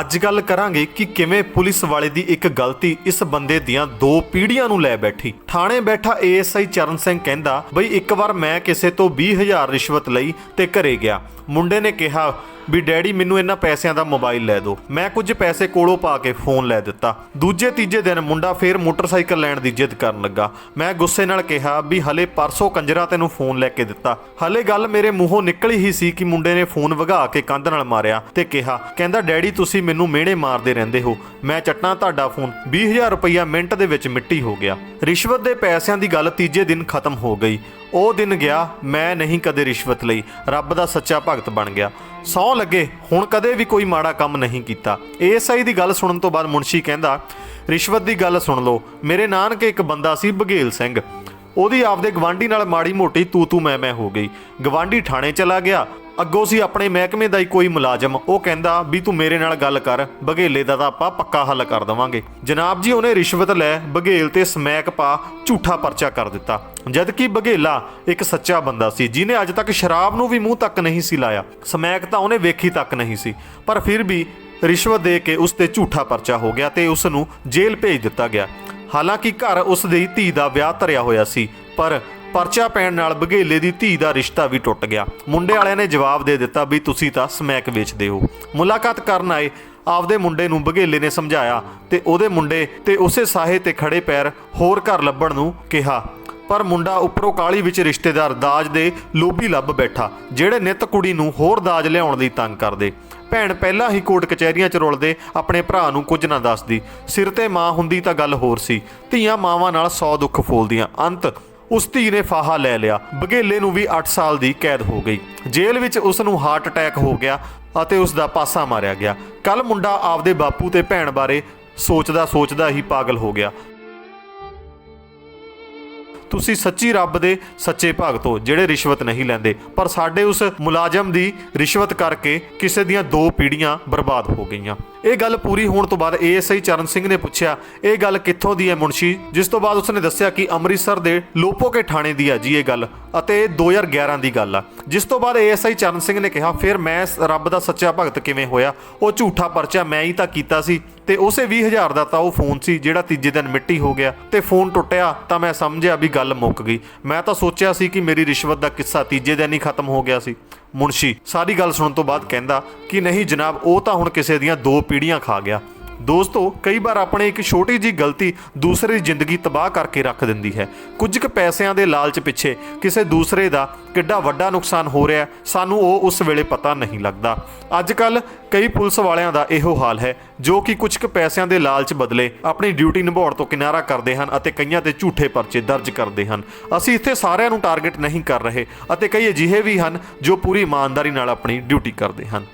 ਅੱਜ ਗੱਲ ਕਰਾਂਗੇ ਕਿ ਕਿਵੇਂ ਪੁਲਿਸ ਵਾਲੇ ਦੀ ਇੱਕ ਗਲਤੀ ਇਸ ਬੰਦੇ ਦੀਆਂ ਦੋ ਪੀੜ੍ਹੀਆਂ ਨੂੰ ਲੈ ਬੈਠੀ। ਥਾਣੇ ਬੈਠਾ ਏਐਸਆਈ ਚਰਨ ਸਿੰਘ ਕਹਿੰਦਾ, ਬਈ ਇੱਕ ਵਾਰ ਮੈਂ ਕਿਸੇ ਤੋਂ 20000 ਰਿਸ਼ਵਤ ਲਈ ਤੇ ਘਰੇ ਗਿਆ। ਮੁੰਡੇ ਨੇ ਕਿਹਾ ਵੀ ਡੈਡੀ ਮੈਨੂੰ ਇਹਨਾਂ ਪੈਸਿਆਂ ਦਾ ਮੋਬਾਈਲ ਲੈ ਦਿਓ। ਮੈਂ ਕੁਝ ਪੈਸੇ ਕੋਲੋਂ ਪਾ ਕੇ ਫੋਨ ਲੈ ਦਿੱਤਾ। ਦੂਜੇ ਤੀਜੇ ਦਿਨ ਮੁੰਡਾ ਫੇਰ ਮੋਟਰਸਾਈਕਲ ਲੈਣ ਦੀ ਜਿੱਦ ਕਰਨ ਲੱਗਾ। ਮੈਂ ਗੁੱਸੇ ਨਾਲ ਕਿਹਾ ਵੀ ਹਲੇ ਪਰਸੋਂ ਕੰਜਰਾ ਤੈਨੂੰ ਫੋਨ ਲੈ ਕੇ ਦਿੱਤਾ। ਹਲੇ ਗੱਲ ਮੇਰੇ ਮੂੰਹੋਂ ਨਿਕਲੀ ਹੀ ਸੀ ਕਿ ਮੁੰਡੇ ਨੇ ਫੋਨ ਵਗਾ ਕੇ ਕੰਧ ਨਾਲ ਮਾਰਿਆ ਤੇ ਕਿਹਾ, ਕਹਿੰਦਾ, ਡੈਡੀ, ਤੁਸੀਂ ਮੈਨੂੰ ਮਿਹਣੇ ਮਾਰਦੇ ਰਹਿੰਦੇ ਹੋ। ਮੈਂ ਚੱਟਾਂ ਤੁਹਾਡਾ ਫੋਨ 20000 ਰੁਪਈਆ ਮਿੰਟ ਦੇ ਵਿੱਚ ਮਿੱਟੀ ਹੋ ਗਿਆ। ਰਿਸ਼ਵਤ ਦੇ ਪੈਸਿਆਂ ਦੀ ਗੱਲ ਤੀਜੇ ਦਿਨ ਖਤਮ ਹੋ ਗਈ। ਉਹ ਦਿਨ ਗਿਆ, ਮੈਂ ਨਹੀਂ ਕਦੇ ਰਿਸ਼ਵਤ ਲਈ। ਰੱਬ ਦਾ ਸੱਚਾ ਭਗਤ ਬਣ ਗਿਆ। ਸੌ ਲੱਗੇ, ਹੁਣ ਕਦੇ ਵੀ ਕੋਈ ਮਾੜਾ ਕੰਮ ਨਹੀਂ ਕੀਤਾ। ਏਐਸਆਈ ਦੀ ਗੱਲ ਸੁਣਨ ਤੋਂ ਬਾਅਦ ਮੁਨਸ਼ੀ ਕਹਿੰਦਾ, ਰਿਸ਼ਵਤ ਦੀ ਗੱਲ ਸੁਣ ਲਓ, ਮੇਰੇ ਨਾਨਕੇ ਇੱਕ ਬੰਦਾ ਸੀ ਬਘੇਲ ਸਿੰਘ। ਉਹਦੀ ਆਪਦੇ ਗਵਾਂਢੀ ਨਾਲ ਮਾੜੀ ਮੋਟੀ ਤੂ ਤੂ ਮੈਂ ਮੈਂ ਹੋ ਗਈ। ਗਵਾਂਢੀ ਥਾਣੇ ਚਲਾ ਗਿਆ ਅੱਗੋਂ ਸੀ ਆਪਣੇ ਮਹਿਕਮੇ ਦਾ ਹੀ ਕੋਈ ਮੁਲਾਜ਼ਮ। ਉਹ ਕਹਿੰਦਾ ਵੀ ਤੂੰ ਮੇਰੇ ਨਾਲ ਗੱਲ ਕਰ, ਬਘੇਲੇ ਦਾ ਤਾਂ ਆਪਾਂ ਪੱਕਾ ਹੱਲ ਕਰ ਦਵਾਂਗੇ। ਜਨਾਬ ਜੀ, ਉਹਨੇ ਰਿਸ਼ਵਤ ਲੈ, ਬਘੇਲ ਤੇ ਸਮੈਕ ਪਾ, ਝੂਠਾ ਪਰਚਾ ਕਰ ਦਿੱਤਾ। ਜਦ ਕਿ ਬਘੇਲਾ ਇੱਕ ਸੱਚਾ ਬੰਦਾ ਸੀ ਜਿਨੇ ਅੱਜ ਤੱਕ ਸ਼ਰਾਬ ਨੂੰ ਵੀ ਮੂੰਹ ਤੱਕ ਨਹੀਂ ਸੀ ਲਾਇਆ। ਸਮੈਕ ਤਾਂ ਉਹਨੇ ਵੇਖੀ ਤੱਕ ਨਹੀਂ ਸੀ। ਪਰ ਫਿਰ ਵੀ ਰਿਸ਼ਵਤ ਦੇ ਕੇ ਉਸ ਤੇ ਝੂਠਾ ਪਰਚਾ ਹੋ ਗਿਆ ਤੇ ਉਸ ਨੂੰ ਜੇਲ੍ਹ ਭੇਜ ਦਿੱਤਾ ਗਿਆ। ਹਾਲਾਂਕਿ ਘਰ ਉਸ ਦੀ ਧੀ ਦਾ ਵਿਆਹ ਧਰਿਆ ਹੋਇਆ ਸੀ, ਪਰ ਪਰਚਾ ਪੈਣ ਨਾਲ ਬਘੇਲੇ ਦੀ ਧੀ ਦਾ ਰਿਸ਼ਤਾ ਵੀ ਟੁੱਟ ਗਿਆ। ਮੁੰਡੇ ਵਾਲਿਆਂ ਨੇ ਜਵਾਬ ਦੇ ਦਿੱਤਾ ਵੀ ਤੁਸੀਂ ਤਾਂ ਸਮੈਕ ਵੇਚਦੇ ਹੋ। ਮੁਲਾਕਾਤ ਕਰਨ ਆਏ, ਆਪਦੇ ਮੁੰਡੇ ਨੂੰ ਬਘੇਲੇ ਨੇ ਸਮਝਾਇਆ ਤੇ ਉਹਦੇ ਮੁੰਡੇ ਤੇ ਉਸੇ ਸਾਹੇ ਤੇ ਖੜੇ ਪੈਰ ਹੋਰ ਘਰ ਲੱਭਣ ਨੂੰ ਕਿਹਾ। ਪਰ ਮੁੰਡਾ ਉੱਪਰੋਂ ਕਾਲੀ ਵਿੱਚ ਰਿਸ਼ਤੇਦਾਰ ਦਾਜ ਦੇ ਲੋਭੀ ਲੱਭ ਬੈਠਾ, ਜਿਹੜੇ ਨਿਤ ਕੁੜੀ ਨੂੰ ਹੋਰ ਦਾਜ ਲਿਆਉਣ ਲਈ ਤੰਗ ਕਰਦੇ। ਭੈਣ ਪਹਿਲਾਂ ਹੀ ਕੋਰਟ ਕਚਹਿਰੀਆਂ 'ਚ ਰੁਲਦੇ ਆਪਣੇ ਭਰਾ ਨੂੰ ਕੁਝ ਨਾ ਦੱਸਦੀ। ਸਿਰ ਤੇ ਮਾਂ ਹੁੰਦੀ ਤਾਂ ਗੱਲ ਹੋਰ ਸੀ। ਧੀਆਂ ਮਾਵਾਂ ਨਾਲ ਸੌ ਦੁੱਖ ਫੋਲਦੀਆਂ। ਅੰਤ ਉਸ ਧੀ ਨੇ ਫਾਹਾ ਲੈ ਲਿਆ। ਬਘੇਲੇ ਨੂੰ ਵੀ 8 ਸਾਲ ਦੀ ਕੈਦ ਹੋ ਗਈ। ਜੇਲ੍ਹ ਵਿੱਚ ਉਸ ਨੂੰ ਹਾਰਟ ਅਟੈਕ ਹੋ ਗਿਆ ਅਤੇ ਉਸ ਦਾ ਪਾਸਾ ਮਾਰਿਆ ਗਿਆ। ਕੱਲ ਮੁੰਡਾ ਆਪਦੇ ਬਾਪੂ ਤੇ ਭੈਣ ਬਾਰੇ ਸੋਚਦਾ ਸੋਚਦਾ ਹੀ ਪਾਗਲ ਹੋ ਗਿਆ। ਤੁਸੀਂ ਸੱਚੀ ਰੱਬ ਦੇ ਸੱਚੇ ਭਗਤ ਹੋ, ਜਿਹੜੇ ਰਿਸ਼ਵਤ ਨਹੀਂ ਲੈਂਦੇ। ਪਰ ਸਾਡੇ ਉਸ ਮੁਲਾਜ਼ਮ ਦੀ ਰਿਸ਼ਵਤ ਕਰਕੇ ਕਿਸੇ ਦੀਆਂ ਦੋ ਪੀੜ੍ਹੀਆਂ ਬਰਬਾਦ ਹੋ ਗਈਆਂ। ਇਹ ਗੱਲ ਪੂਰੀ ਹੋਣ ਤੋਂ ਬਾਅਦ ਏਐਸਆਈ ਚਰਨ ਸਿੰਘ ਨੇ ਪੁੱਛਿਆ, ਇਹ ਗੱਲ ਕਿੱਥੋਂ ਦੀ ਹੈ ਮੁਨਸ਼ੀ? ਜਿਸ ਤੋਂ ਬਾਅਦ ਉਸਨੇ ਦੱਸਿਆ ਕਿ ਅੰਮ੍ਰਿਤਸਰ ਦੇ ਲੋਪੋਕੇ ਥਾਣੇ ਦੀ ਹੈ ਜੀ ਇਹ ਗੱਲ ਅਤੇ ਇਹ 2011 ਦੀ ਗੱਲ ਆ। ਜਿਸ ਤੋਂ ਬਾਅਦ ਏਐਸਆਈ ਚਰਨ ਸਿੰਘ ਨੇ ਕਿਹਾ, ਫਿਰ ਮੈਂ ਰੱਬ ਦਾ ਸੱਚਾ ਭਗਤ ਕਿਵੇਂ ਹੋਇਆ? ਉਹ ਝੂਠਾ ਪਰਚਾ ਮੈਂ ਹੀ ਤਾਂ ਕੀਤਾ ਸੀ ਤੇ ਉਸੇ 20000 ਦਾ ਤਾਂ ਉਹ ਫੋਨ ਸੀ ਜਿਹੜਾ ਤੀਜੇ ਦਿਨ ਮਿੱਟੀ ਹੋ ਗਿਆ ਤੇ ਫੋਨ ਟੁੱਟਿਆ ਤਾਂ ਮੈਂ ਸਮਝਿਆ ਵੀ ਗੱਲ ਮੁੱਕ ਗਈ। ਮੈਂ ਤਾਂ ਸੋਚਿਆ ਸੀ ਕਿ ਮੇਰੀ ਰਿਸ਼ਵਤ ਦਾ ਕਿੱਸਾ ਤੀਜੇ ਦਿਨ ਹੀ ਖਤਮ ਹੋ ਗਿਆ ਸੀ। ਮੁਨਸ਼ੀ, ਸਾਰੀ ਗੱਲ ਸੁਣਨ ਤੋਂ ਬਾਅਦ ਕਹਿੰਦਾ ਕਿ ਨਹੀਂ ਜਨਾਬ, ਉਹ ਤਾਂ ਹੁਣ ਕਿਸੇ ਦੀਆਂ ਦੋ ਪੀੜ੍ਹੀਆਂ ਖਾ ਗਿਆ। ਦੋਸਤੋ, ਕਈ ਵਾਰ ਆਪਣੇ ਇੱਕ ਛੋਟੀ ਜੀ ਗਲਤੀ ਦੂਸਰੇ ਦੀ ਜ਼ਿੰਦਗੀ ਤਬਾਹ ਕਰਕੇ ਰੱਖ ਦਿੰਦੀ ਹੈ। ਕੁਝ ਕੁ ਪੈਸਿਆਂ ਦੇ ਲਾਲਚ ਪਿੱਛੇ ਕਿਸੇ ਦੂਸਰੇ ਦਾ ਕਿੱਡਾ ਵੱਡਾ ਨੁਕਸਾਨ ਹੋ ਰਿਹਾ ਸਾਨੂੰ ਉਹ ਉਸ ਵੇਲੇ ਪਤਾ ਨਹੀਂ ਲੱਗਦਾ। ਅੱਜ ਕੱਲ ਕਈ ਪੁਲਿਸ ਵਾਲਿਆਂ ਦਾ ਇਹੋ ਹਾਲ ਹੈ, ਜੋ ਕਿ ਕੁਝ ਕੁ ਪੈਸਿਆਂ ਦੇ ਲਾਲਚ ਬਦਲੇ ਆਪਣੀ ਡਿਊਟੀ ਨਿਭਾਉਣ ਤੋਂ ਕਿਨਾਰਾ ਕਰਦੇ ਹਨ ਅਤੇ ਕਈਆਂ ਤੇ ਝੂਠੇ ਪਰਚੇ ਦਰਜ ਕਰਦੇ ਹਨ। ਅਸੀਂ ਇੱਥੇ ਸਾਰਿਆਂ ਨੂੰ ਟਾਰਗੇਟ ਨਹੀਂ ਕਰ ਰਹੇ ਅਤੇ ਕਈ ਅਜਿਹੇ ਵੀ ਹਨ ਜੋ ਪੂਰੀ ਇਮਾਨਦਾਰੀ ਨਾਲ ਆਪਣੀ ਡਿਊਟੀ ਕਰਦੇ ਹਨ।